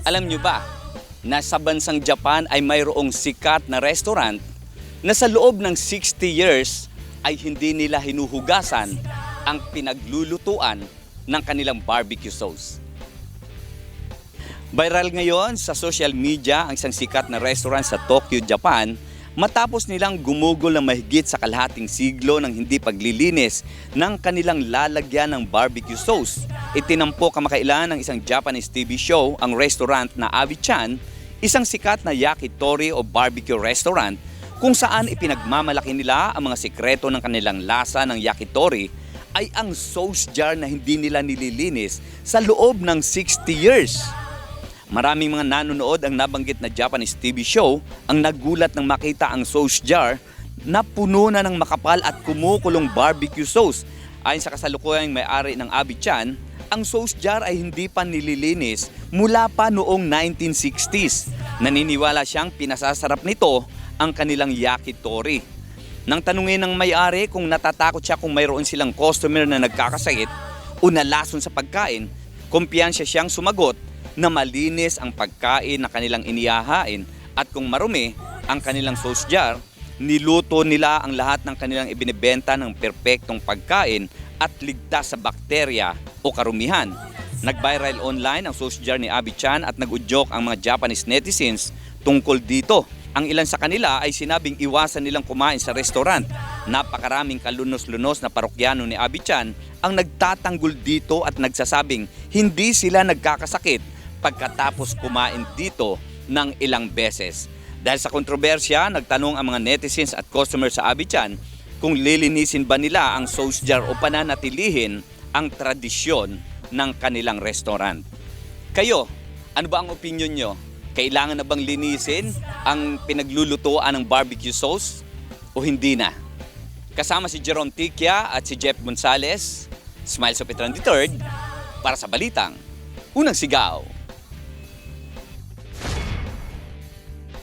Alam nyo ba na sa bansang Japan ay mayroong sikat na restaurant na sa loob ng 60 years ay hindi nila hinuhugasan ang pinaglulutuan ng kanilang barbecue sauce. Viral ngayon sa social media ang isang sikat na restaurant sa Tokyo, Japan matapos nilang gumugol ng mahigit sa kalahating siglo ng hindi paglilinis ng kanilang lalagyan ng barbecue sauce. Itinampo kamakailan ng isang Japanese TV show ang restaurant na Avi-chan, isang sikat na yakitori o barbecue restaurant kung saan ipinagmamalaki nila ang mga sikreto ng kanilang lasa ng yakitori ay ang sauce jar na hindi nila nililinis sa loob ng 60 years. Maraming mga nanonood ang nabanggit na Japanese TV show ang nagulat nang makita ang sauce jar na puno na ng makapal at kumukulong barbecue sauce. Ayon sa kasalukuyang may-ari ng Abi-chan, ang sauce jar ay hindi pa nililinis mula pa noong 1960s. Naniniwala siyang pinasasarap nito ang kanilang yakitori. Nang tanungin ng may-ari kung natatakot siya kung mayroon silang customer na nagkakasakit o nalason sa pagkain, kumpiyansya siyang sumagot na malinis ang pagkain na kanilang inihahain at kung marumi ang kanilang sauce jar, niluto nila ang lahat ng kanilang ibinebenta ng perpektong pagkain at ligtas sa bakterya o karumihan. Nag-viral online ang sauce jar ni Abby Chan at nag-udyok ang mga Japanese netizens tungkol dito. Ang ilan sa kanila ay sinabing iwasan nilang kumain sa restaurant. Napakaraming kalunos-lunos na parokyano ni Abby Chan ang nagtatanggol dito at nagsasabing hindi sila nagkakasakit pagkatapos kumain dito ng ilang beses. Dahil sa kontrobersya, nagtanong ang mga netizens at customers sa Abichan kung lilinisin ba nila ang sauce jar o pananatilihin ang tradisyon ng kanilang restaurant. Kayo, ano ba ang opinion nyo? Kailangan na bang linisin ang pinaglulutuan ng barbecue sauce o hindi na? Kasama si Jerome Tikia at si Jeff Gonzalez, Smiles of Petron III, para sa Balitang Unang Sigaw.